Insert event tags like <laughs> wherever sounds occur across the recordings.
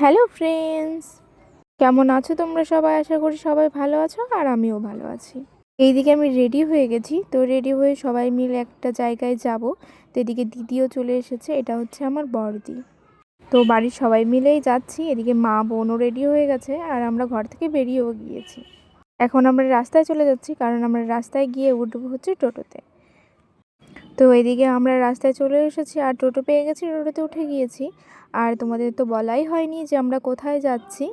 Hello friends, কেমন আছো তোমরা সবাই? আশা করি সবাই ভালো আছো আর আমিও ভালো আছি। এইদিকে আমি রেডি হয়ে গেছি, তো রেডি হয়ে সবাই মিলে একটা জায়গায় যাব। তো এদিকে দিদিও চলে এসেছে, এটা হচ্ছে আমার বড়দি। তো বাড়ির সবাই মিলেই যাচ্ছি, এদিকে মা বোনও রেডি হয়ে গেছে আর আমরা ঘর থেকে বেরিয়েও গিয়েছি। এখন আমরা রাস্তায় চলে যাচ্ছি, কারণ আমরা রাস্তায় গিয়ে উঠবো হচ্ছে টোটোতে। তো এদিকে আমরা রাস্তায় চলে এসেছি আর টোটো পেয়ে গেছি, টোটোতে উঠে গিয়েছি। আর তোমাদের তো বলাই হয়নি যে আমরা কোথায় যাচ্ছি।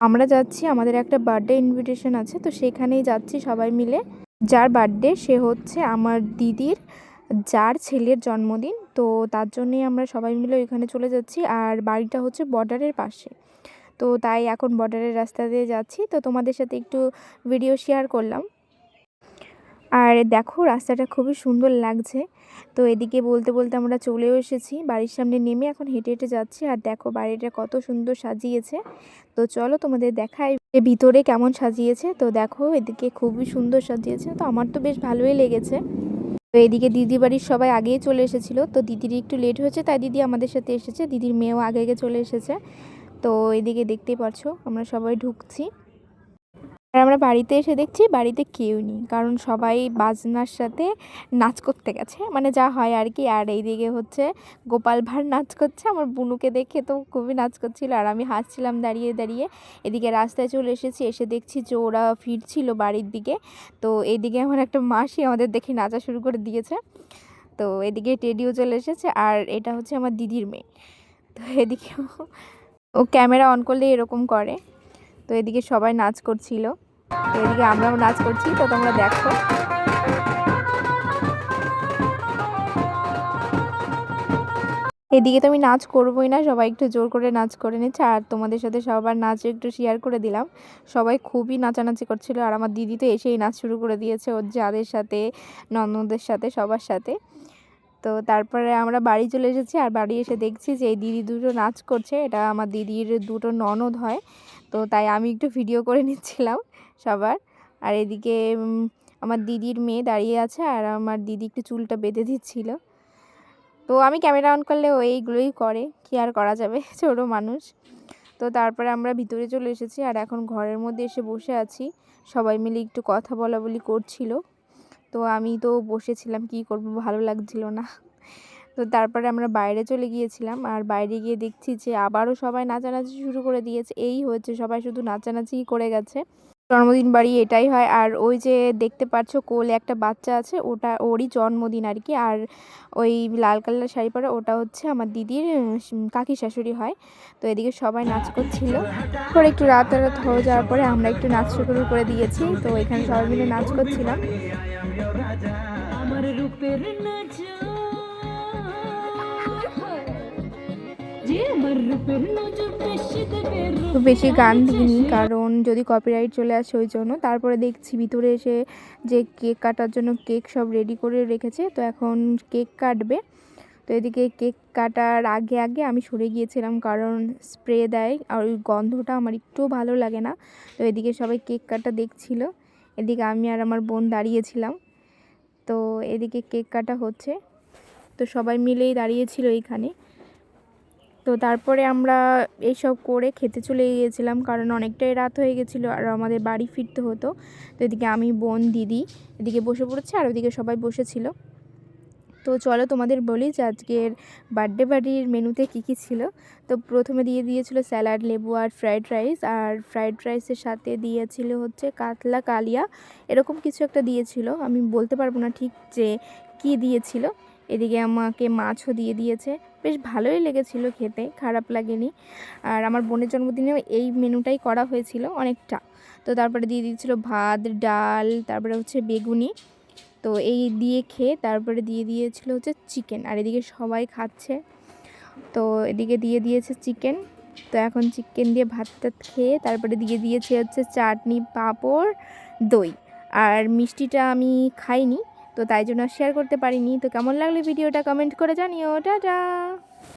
আমরা যাচ্ছি, আমাদের একটা বার্থডে ইনভিটেশন আছে, তো সেখানেই যাচ্ছি সবাই মিলে। যার বার্থডে সে হচ্ছে আমার দিদির, যার ছেলের জন্মদিন, তো তার জন্যই আমরা সবাই মিলে ওইখানে চলে যাচ্ছি। আর বাড়িটা হচ্ছে বর্ডারের পাশে। তো তাই এখন বর্ডারের রাস্তা দিয়ে যাচ্ছি। তো তোমাদের সাথে একটু ভিডিও শেয়ার করলাম। আর দেখো রাস্তাটা খুবই সুন্দর লাগছে। তো এদিকে বলতে বলতে আমরা চলেও এসেছি, বাড়ির সামনে নেমে এখন হেঁটে হেঁটে যাচ্ছি আর দেখো বাড়িটা কত সুন্দর সাজিয়েছে। তো চলো তোমাদের দেখাই যে ভিতরে কেমন সাজিয়েছে। তো দেখো এদিকে খুবই সুন্দর সাজিয়েছে, তো আমার তো বেশ ভালোই লেগেছে। তো এদিকে দিদি বাড়ির সবাই আগেই চলে এসেছিল, তো দিদির একটু লেট হয়েছে, তাই দিদি আমাদের সাথে এসেছে, দিদির মেয়েও আগে আগে চলে এসেছে। তো এদিকে দেখতেই পারছ আমরা সবাই ঢুকছি। আর আমরা বাড়িতে এসে দেখছি বাড়িতে কেউ নেই। কারণ সবাই বাজনার সাথে নাচ করতে গেছে। মানে যা হয় আর কি। আর এইদিকে হচ্ছে গোপাল ভাঁড় নাচ করছে। আমার বুনুকে দেখে তো খুবই নাচ করছিল। আর আমি হাসছিলাম দাঁড়িয়ে দাঁড়িয়ে। এদিকে রাস্তায় চলে এসেছি। এসে দেখছি যে ওরা ফিরছিল বাড়ির দিকে। তো এইদিকে আমার একটা মাসি আমাদের দেখে নাচা শুরু করে দিয়েছে। তো এদিকে টেডিও চলে এসেছে। আর এটা হচ্ছে আমার দিদির মেয়ে। তো এদিকে ও ক্যামেরা অন করলে এরকম করে। তো এদিকে সবাই নাচ করছিল। এদিকে আমরাও নাচ করছি, তো তোমরা দেখো। এদিকে তো আমি নাচ করবোই না, সবাই একটু জোর করে নাচ করে নিচ্ছে, আর তোমাদের সাথে সবার নাচ একটু শেয়ার করে দিলাম। সবাই খুবই নাচানাচি করছিল, আর আমার দিদি তো এসেই নাচ শুরু করে দিয়েছে, ওর যাদের সাথে, ননদের সাথে, সবার সাথে। তো তারপরে আমরা বাড়ি চলে এসেছি, আর বাড়ি এসে দেখছি যে এই দিদি দুটো নাচ করছে, এটা আমার দিদির দুটো ননদ হয়, তো তাই আমি একটু ভিডিও করে নিচ্ছিলাম। সবার। আর এদিকে আমার দিদির মেয়ে দাঁড়িয়ে আছে আর আমার দিদি একটু চুলটা বেঁধে দিচ্ছিল। তো আমি ক্যামেরা অন করলে ও এইগুলোই করে, কি আর করা যাবে? <laughs> ছোটো মানুষ। তো তারপরে আমরা ভিতরে চলে এসেছি আর এখন ঘরের মধ্যে এসে বসে আছি। সবাই মিলে একটু কথা বলা বলি করছিল। তো আমি তো বসেছিলাম, কি করব? ভালো লাগছিল না। তো তারপরে আমরা বাইরে চলে গিয়েছিলাম আর বাইরে গিয়ে দেখছি যে আবারও সবাই নাচানাচি শুরু করে দিয়েছে। এই হয়েছে সবাই শুধু নাচানাচিই করে গেছে। জন্মদিন বাড়ি এটাই হয়। আর ওই যে দেখতে পাচ্ছ কোলে একটা বাচ্চা আছে, ওটা ওরই জন্মদিন আর কি। আর ওই লাল কালার শাড়ি পরা ওটা হচ্ছে আমার দিদির কাকি শাশুড়ি হয়। তো এদিকে সবাই নাচ করছিল। পরে একটু রাত রাত হয়ে যাওয়ার পরে আমরা একটু নাচ শুরু করে দিয়েছি। তো এখানে সবাই মিলে নাচ করছিলাম। তো বেশি গান দিইনি কারণ যদি কপিরাইট চলে আসে ওই জন্য। তারপরে দেখছি ভিতরে এসে যে কেক কাটার জন্য কেক সব রেডি করে রেখেছে তো এখন কেক কাটবে। তো এদিকে কেক কাটার আগে আগে আমি সরে গিয়েছিলাম কারণ স্প্রে দেয় আর ওই গন্ধটা আমার একটুও ভালো লাগে না। তো এদিকে সবাই কেক কাটা দেখছিল এদিকে আমি আর আমার বোন দাঁড়িয়েছিলাম। তো এদিকে কেক কাটা হচ্ছে তো সবাই মিলেই দাঁড়িয়েছিল এইখানে তো তারপরে আমরা এইসব করে খেতে চলে গিয়েছিলাম কারণ অনেকটাই রাত হয়ে গেছিল আর আমাদের বাড়ি ফিরতে হতো। তো এদিকে আমি, বোন, দিদি এদিকে বসে পড়েছে আর ওদিকে সবাই বসেছিল। তো চলো তোমাদের বলি যে আজকের বার্থডে বাড়ির মেনুতে কী কী ছিল। তো প্রথমে দিয়ে দিয়েছিল স্যালাড, লেবু আর ফ্রাইড রাইস আর ফ্রাইড রাইসের সাথে দিয়েছিল হচ্ছে কাতলা, কালিয়া। এরকম কিছু একটা দিয়েছিল। আমি বলতে পারব না ঠিক যে কী দিয়েছিল। এদিকে আমাকে মাছও দিয়ে দিয়েছে। বেশ ভালোই লেগেছিল খেতে, খারাপ লাগেনি। আর আমার বোনের জন্মদিনেও এই মেনুটাই করা হয়েছিল অনেকটা। তো তারপরে দিয়ে দিয়েছিল ভাত, ডাল, তারপরে হচ্ছে বেগুনি। তো এই দিয়ে খেয়ে তারপরে দিয়ে দিয়েছিল হচ্ছে চিকেন। আর এদিকে সবাই খাচ্ছে। তো এদিকে দিয়ে দিয়েছে চিকেন। তো এখন চিকেন দিয়ে ভাত টাত খেয়ে তারপরে দিয়ে দিয়েছে হচ্ছে চাটনি, পাঁপড়, দই। আর মিষ্টিটা আমি খাইনি। তো তাই জন্য শেয়ার করতে পারিনি। তো কেমন লাগল ভিডিওটা কমেন্ট করে জানিও। টাটা!